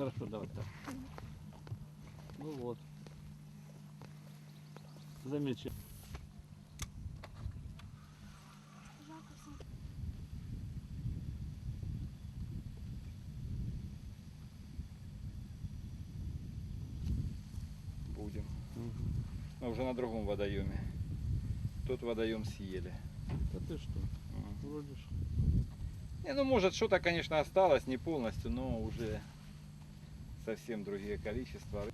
хорошо, давай так. Ну вот. Замечательно. Будем. Но уже на другом водоеме. Тот водоем съели. Да ты что? Вроде ж. Не, ну может что-то, конечно, осталось, не полностью, но уже совсем другие количества.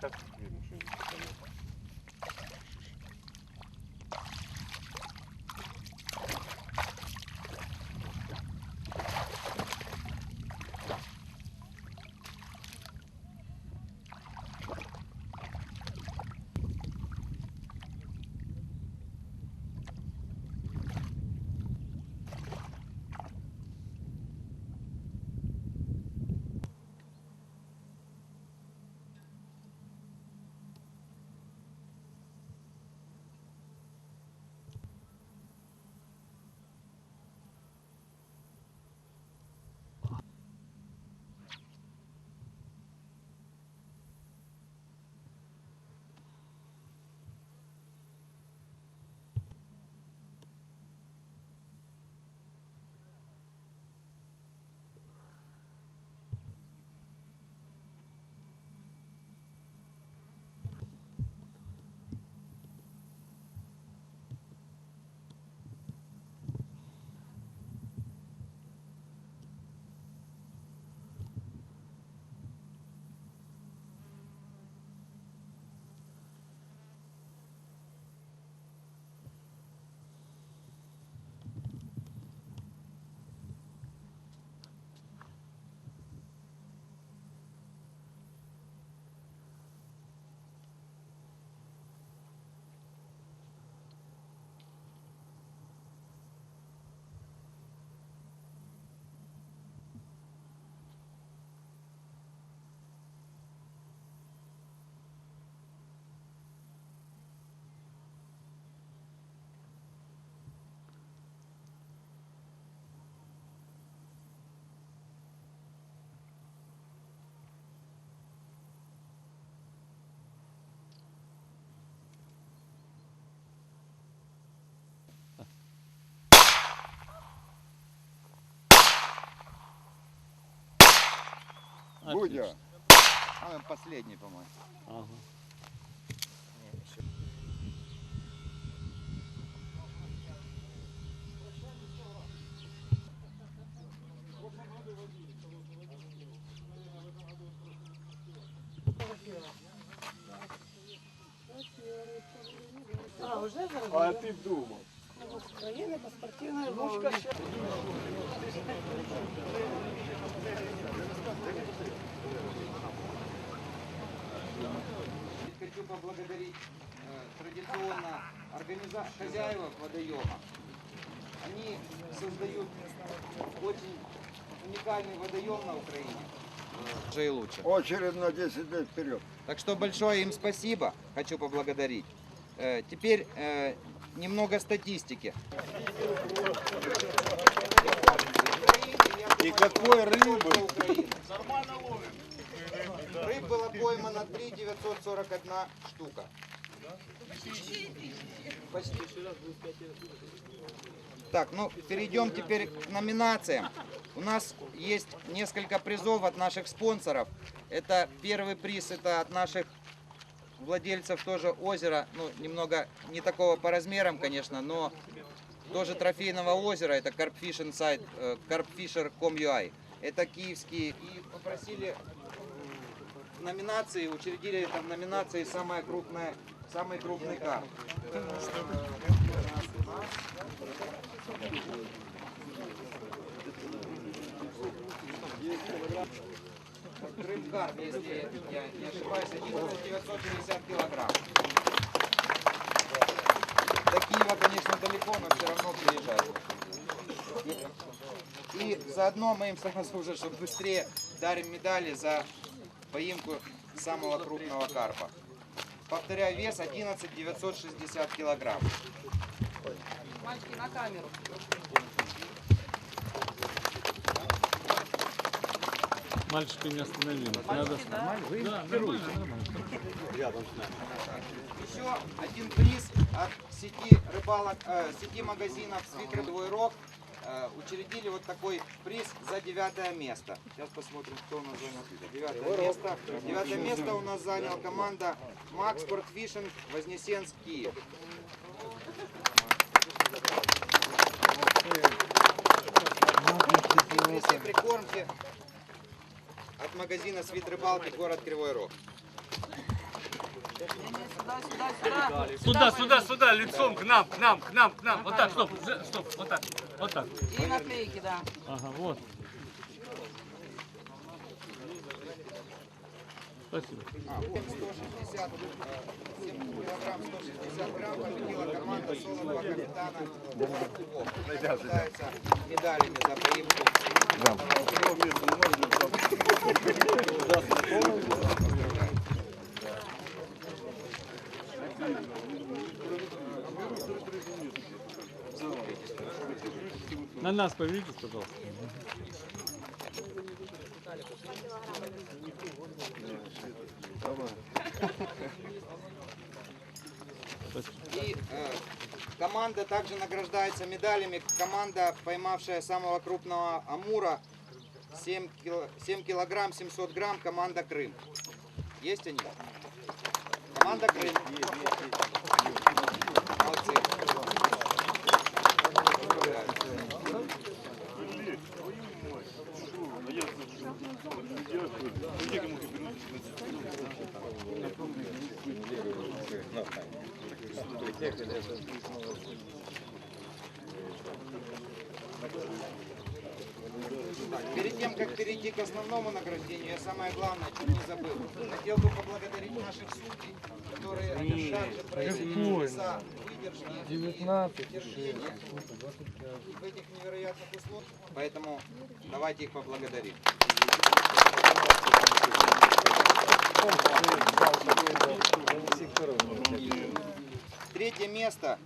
Так, видно, что-нибудь Будя. А, последний, по-моему. Ага. А, уже зараз? А ти думав? України по спортивної мові. Хочу поблагодарить э, традиционно организа... хозяева водоема. Они создают очень уникальный водоем на Украине. Уже и лучше. Очередь на 10 лет вперед. Так что большое им спасибо, хочу поблагодарить. Э, Теперь э, немного статистики. И какой рыбы? Рыб было поймано 3 941 штука. Почти. Так, ну перейдем теперь к номинациям. У нас есть несколько призов от наших спонсоров. Это первый приз, это от наших владельцев тоже озера, ну немного не такого по размерам, конечно, но тоже трофейного озера. Это Carpfishing сайт э, carpfisher.com.ua. Это киевские. И попросили номинации, учредили в номинации самая крупная, самый крупный карп. Крым-карп, если я не ошибаюсь, 11 950 килограмм. До Киева, но все равно приезжают. И заодно мы им сразу уже, чтобы быстрее, дарим медали за поимку самого крупного карпа. Повторяю, вес 11 960 килограмм. Мальчики на камеру. Мальчики не остановились. Надо... Да, нормально, нормально. Еще один приз от сети рыбалок, э, сети магазинов Свит Рыбовой Рог. Э, учредили вот такой приз за девятое место. Сейчас посмотрим, кто у нас занял девятое место. Девятое место у нас занял команда Макс Спортфишинг Вознесенск Киев. Прикормки от магазина Свит Рыбалки, город Кривой Рог. Сюда, сюда, сюда. Сюда, сюда, сюда, лицом к нам, к нам, к нам, к нам. Вот так, стоп, стоп, вот так, вот так. И наклейки, да. Ага, вот. Спасибо. А, вот 160 7 килограмм 160 грамм победила команда Солового капитана. Награждается медалями за поимку. На нас повернитесь, пожалуйста. И э, команда также награждается медалями. Команда, поймавшая самого крупного амура, 7, кило, 7 килограмм 700 грамм, команда Крым. Есть они? Команда Крым. Молодцы. Перед тем, как перейти к основному награждению, я самое главное, чуть не забыл. Хотел бы поблагодарить наших судей, которые также проявили невероятных условиях. Поэтому давайте их поблагодарим. Третье место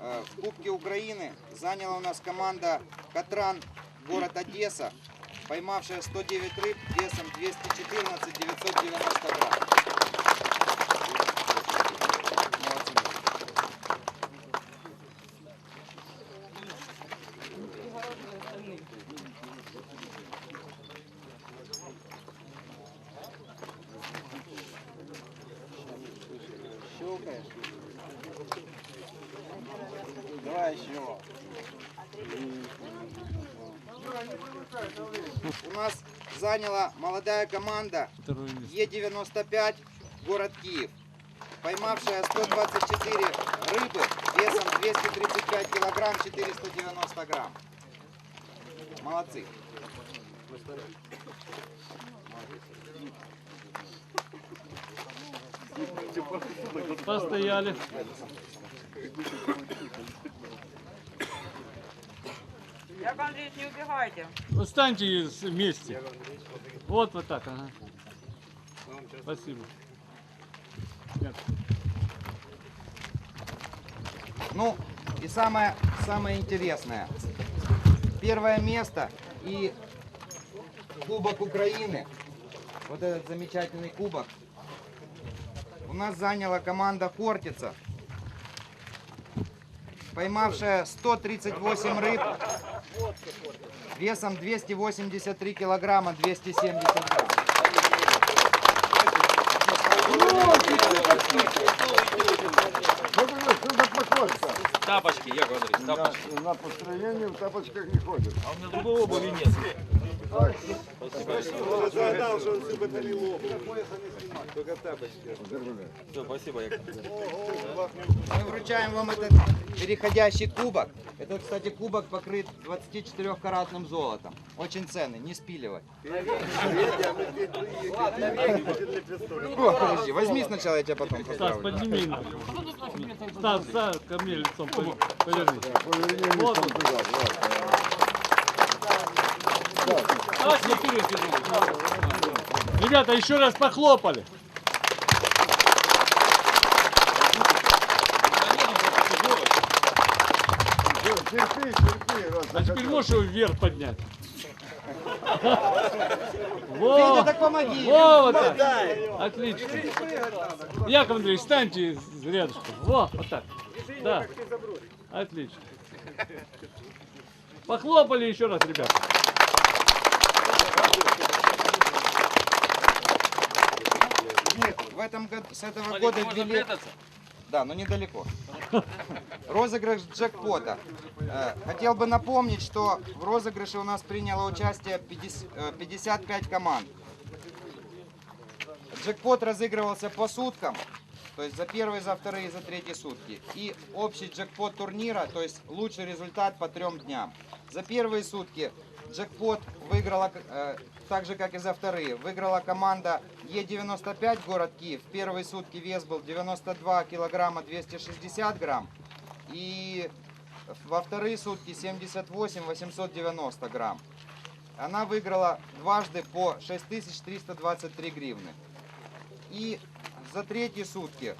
э, в Кубке Украины заняла у нас команда Катран, город Одесса, поймавшая 109 рыб весом 214 990 грамм. Давай еще. У нас заняла молодая команда Второе место. Е95, город Киев, поймавшая 124 рыбы весом 235 килограмм 490 грамм. Молодцы. Постояли. Яков Андреевич, не убегайте. Встаньте вместе. Вот, вот так, ага. Спасибо. Нет. Ну и самое, самое интересное. Первое место и Кубок Украины. Вот этот замечательный кубок. У нас заняла команда Хортица. Поймавшая 138 рыб весом 283 килограмма 270 грамм. Тапочки, я говорю, тапочки. На, на построение в тапочках не ходят. А у меня другой обуви нет. Все, спасибо, Яков. Мы вручаем вам этот переходящий кубок. Это, кстати, кубок покрыт 24-каратным золотом. Очень ценный, не спиливай. О, подожди, возьми сначала, я тебя потом Стас, поздравлю. подними. его. Стас, Стас, ко мне лицом поверни. Поверни Вот он. Ребята, еще раз похлопали. Терпи, терпи. раз А теперь можешь его вверх поднять? Федя, Во! так помоги. Во, вот так. Отлично. Яков Андреевич, встаньте рядышком. Во, вот так. Да. Отлично. Похлопали еще раз, ребята. В этом году, с этого года ввели... Да, но недалеко. Розыгрыш джекпота. Э, Хотел бы напомнить, что в розыгрыше у нас приняло участие 50, э, 55 команд. Джекпот разыгрывался по суткам. То есть за первые, за вторые, за третьи сутки. И общий джекпот турнира, то есть лучший результат по трем дням. За первые сутки джекпот выиграла, э, так же как и за вторые, выиграла команда Е95 город Киев. В первые сутки вес был 92 килограмма 260 грамм. И во вторые сутки 78 890 грамм. Она выиграла дважды по 6323 гривны. И за третьи сутки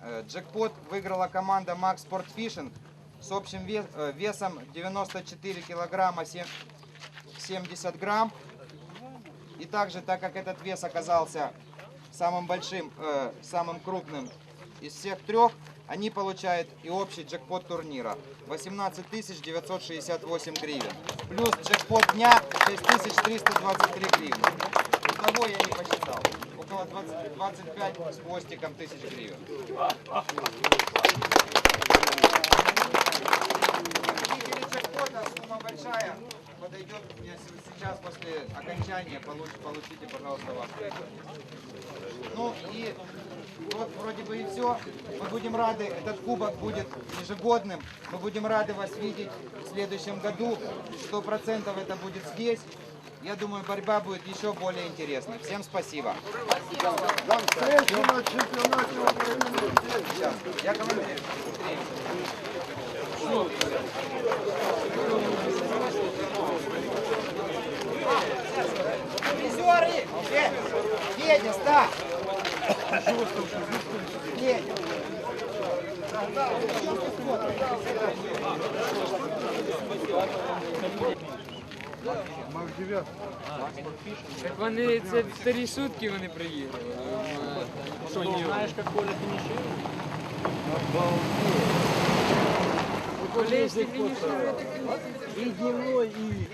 э, джекпот выиграла команда Max Sport Fishing с общим э, весом 94 килограмма сем- 70 грамм. И также, так как этот вес оказался самым большим, э, самым крупным из всех трех, они получают и общий джекпот турнира 18 968 гривен. Плюс джекпот дня 6323 гривны. Итого я не посчитал. Около 20 25 с хвостиком тысяч гривен. Сумма большая. Подойдет с- сейчас после окончания. Получ- получите, пожалуйста, ваш. Ну и вот вроде бы и все. Мы будем рады, этот кубок будет ежегодным. Мы будем рады вас видеть в следующем году. Сто процентов это будет здесь. Я думаю, борьба будет еще более интересной. Всем спасибо. До встречи на чемпионате Украины. Сейчас. Я командир. Федя, Федя, ста! Федя. Так вони це старі сутки вони приїхали. Що ні? Знаешь, как Коля финиширует? Колись ти фінішує. И дневной, и...